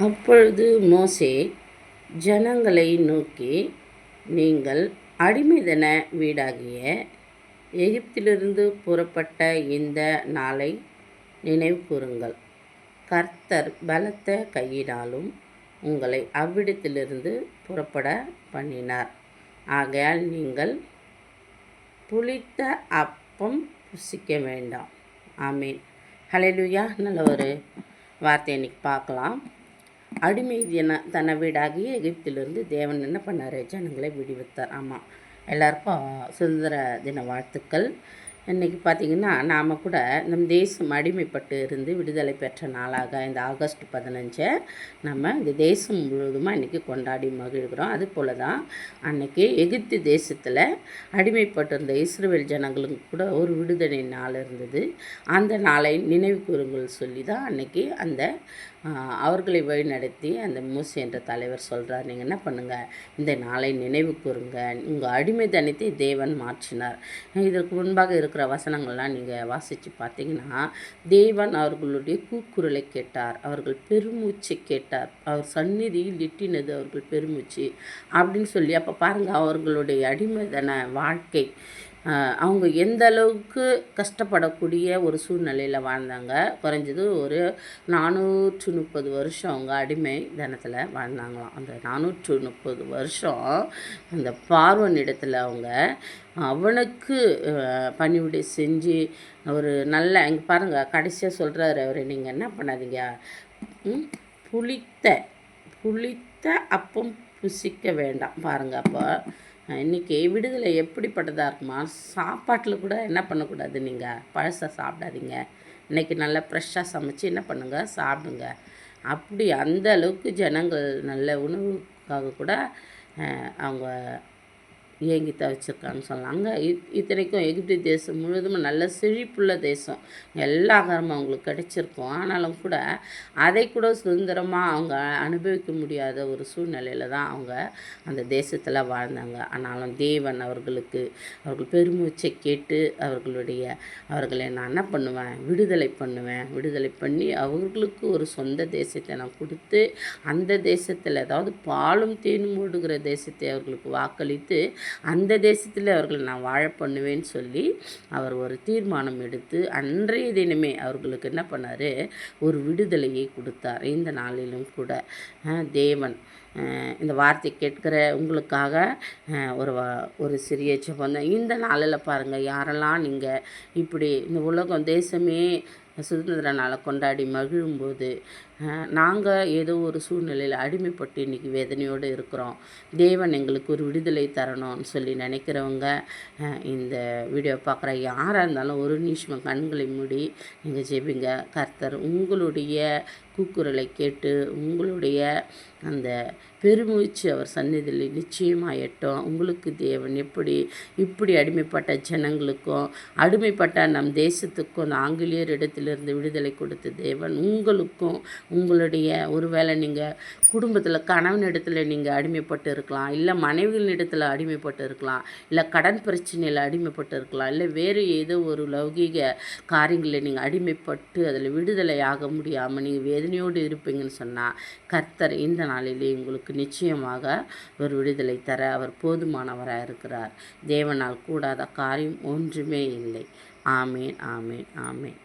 அப்பொழுது மோசே ஜனங்களை நோக்கி நீங்கள் அடிமைதன வீடாகிய எகிப்திலிருந்து புறப்பட்ட இந்த நாளை நினைவு கூறுங்கள் கர்த்தர் பலத்த கையினாலும் உங்களை அவ்விடத்திலிருந்து புறப்பட பண்ணினார். ஆகையால் நீங்கள் புளித்த அப்பம் புசிக்க வேண்டாம். ஆமீன். ஹலெலுயா நல்ல ஒரு வார்த்தை இன்றைக்கி பார்க்கலாம். அடிமை தின தன வீடாகிய எகிப்திலிருந்து தேவன் என்ன பண்ணார்? ஜனங்களை விடுவித்தார். ஆமாம் எல்லாருக்கும் சுதந்திர தின வாழ்த்துக்கள். இன்றைக்கி பார்த்திங்கன்னா நாம் கூட நம் தேசம் அடிமைப்பட்டு இருந்து விடுதலை பெற்ற நாளாக இந்த ஆகஸ்ட் பதினஞ்சை நம்ம இந்த தேசம் முழுவதுமாக இன்றைக்கி கொண்டாடி மகிழ்கிறோம். அது போல் தான் அன்றைக்கி எகிப்து தேசத்தில் அடிமைப்பட்டிருந்த இஸ்ரேல் ஜனங்களுக்கு கூட ஒரு விடுதலை நாள் இருந்தது. அந்த நாளை நினைவு கூறுங்கள் சொல்லி தான் அன்றைக்கி அந்த அவர்களை வழிநடத்தி அந்த மூசி என்ற தலைவர் சொல்கிறார் நீங்கள் என்ன பண்ணுங்கள் இந்த நாளை நினைவு கூறுங்க. உங்கள் அடிமைத்தனத்தை தேவன் மாற்றினார். இதற்கு முன்பாக இருக்கிற வசனங்கள்லாம் நீங்கள் வாசித்து பார்த்தீங்கன்னா தேவன் அவர்களுடைய கூக்குரலை கேட்டார். அவர்கள் பெருமூச்சை கேட்டார். அவர் சந்நிதியில் எட்டினது அவர்கள் பெருமூச்சு அப்படின்னு சொல்லி அப்போ பாருங்கள் அவர்களுடைய அடிமைதன வாழ்க்கை. அவங்க எந்த அளவுக்கு கஷ்டப்படக்கூடிய ஒரு சூழ்நிலையில் வாழ்ந்தாங்க குறைஞ்சது ஒரு நானூற்று முப்பது வருஷம் அவங்க அடிமை தனத்தில் வாழ்ந்தாங்களாம். அந்த நானூற்று முப்பது வருஷம் அந்த பார்வன் இடத்துல அவங்க அவனுக்கு பணிவிடை செஞ்சு ஒரு நல்ல இங்கே பாருங்கள் கடைசியாக சொல்கிறாரு அவர் நீங்கள் என்ன பண்ணாதீங்க? புளித்த புளித்த அப்பம் புசிக்க வேண்டாம். பாருங்கள் அப்போ இன்றைக்கி விடுதலை எப்படிப்பட்டதாக இருக்குமா? சாப்பாட்டில் கூட என்ன பண்ணக்கூடாது நீங்கள் பழசை சாப்பிடாதீங்க. இன்றைக்கி நல்லா ஃப்ரெஷ்ஷாக சமைச்சு என்ன பண்ணுங்கள் சாப்பிடுங்க. அப்படி அந்த அளவுக்கு ஜனங்கள் நல்ல உணவுக்காக கூட அவங்க ஏங்கி தவிச்சிருக்கான்னு சொல்லலாம் அங்கே இத்தனைக்கும் எகிப்து தேசம் முழுவதும் நல்ல செழிப்புள்ள தேசம். எல்லா ஆகாரமும் அவங்களுக்கு கிடைச்சிருக்கும். ஆனாலும் கூட அதை கூட சுதந்திரமாக அவங்க அனுபவிக்க முடியாத ஒரு சூழ்நிலையில் தான் அவங்க அந்த தேசத்தில் வாழ்ந்தாங்க. ஆனாலும் தேவன் அவர்களுக்கு அவர்கள் பெருமூச்சை கேட்டு அவர்களுடைய அவர்களை நான் என்ன பண்ணுவேன்? விடுதலை பண்ணுவேன். விடுதலை பண்ணி அவர்களுக்கு ஒரு சொந்த தேசத்தை நான் கொடுத்து அந்த தேசத்தில் அதாவது பாலும் தேனும் ஓடுகிற தேசத்தை அவர்களுக்கு வாக்களித்து அந்த தேசத்தில் அவர்களை நான் வாழ பண்ணுவேன்னு சொல்லி அவர் ஒரு தீர்மானம் எடுத்து அன்றைய தினமே அவர்களுக்கு என்ன பண்ணார்? ஒரு விடுதலையை கொடுத்தார். இந்த நாளிலும் கூட. தேவன் இந்த வார்த்தை கேட்கிற உங்களுக்காக ஒரு ஒரு சிறிய ஜெபம். இந்த நாளில் பாருங்கள் யாரெல்லாம் நீங்கள் இப்படி இந்த உலகம் தேசமே சுதந்திர நாளை கொண்டாடி மகிழும்போது நாங்கள் ஏதோ ஒரு சூழ்நிலையில் அடிமைப்பட்டு இன்றைக்கி வேதனையோடு இருக்கிறோம். தேவன் எங்களுக்கு ஒரு விடுதலை தரணும்னு சொல்லி நினைக்கிறவங்க இந்த வீடியோ பார்க்குற யாராக இருந்தாலும் ஒரு நிமிஷம் கண்களை மூடி நீங்கள் ஜெபிங்க. கர்த்தர் உங்களுடைய கூக்குரலை கேட்டு உங்களுடைய அந்த பெருமூச்சு அவர் சந்நிதியில் நிச்சயமாக எட்டும் உங்களுக்கு தேவன் எப்படி இப்படி அடிமைப்பட்ட ஜனங்களுக்கும் அடிமைப்பட்ட நம் தேசத்துக்கும் அந்த ஆங்கிலேயர் இடத்திலிருந்து விடுதலை கொடுத்த தேவன் உங்களுக்கும் உங்களுடைய ஒருவேளை நீங்கள் குடும்பத்தில் கணவன் இடத்துல நீங்கள் அடிமைப்பட்டு இருக்கலாம் இல்லை மனைவிகளின் இடத்துல அடிமைப்பட்டு இருக்கலாம் இல்லை கடன் பிரச்சனையில் அடிமைப்பட்டு இருக்கலாம் இல்லை வேறு ஏதோ ஒரு லௌகீக காரியங்களில் நீங்கள் அடிமைப்பட்டு அதில் விடுதலை ஆக முடியாமல் நீங்கள் வேதனையோடு இருப்பீங்கன்னு சொன்னால் கர்த்தர் இந்த நாளிலே உங்களுக்கு நிச்சயமாக ஒரு விடுதலை தர அவர் போதுமானவராக இருக்கிறார். தேவனால் கூடாத காரியம் ஒன்றுமே இல்லை. ஆமேன் ஆமேன் ஆமேன்.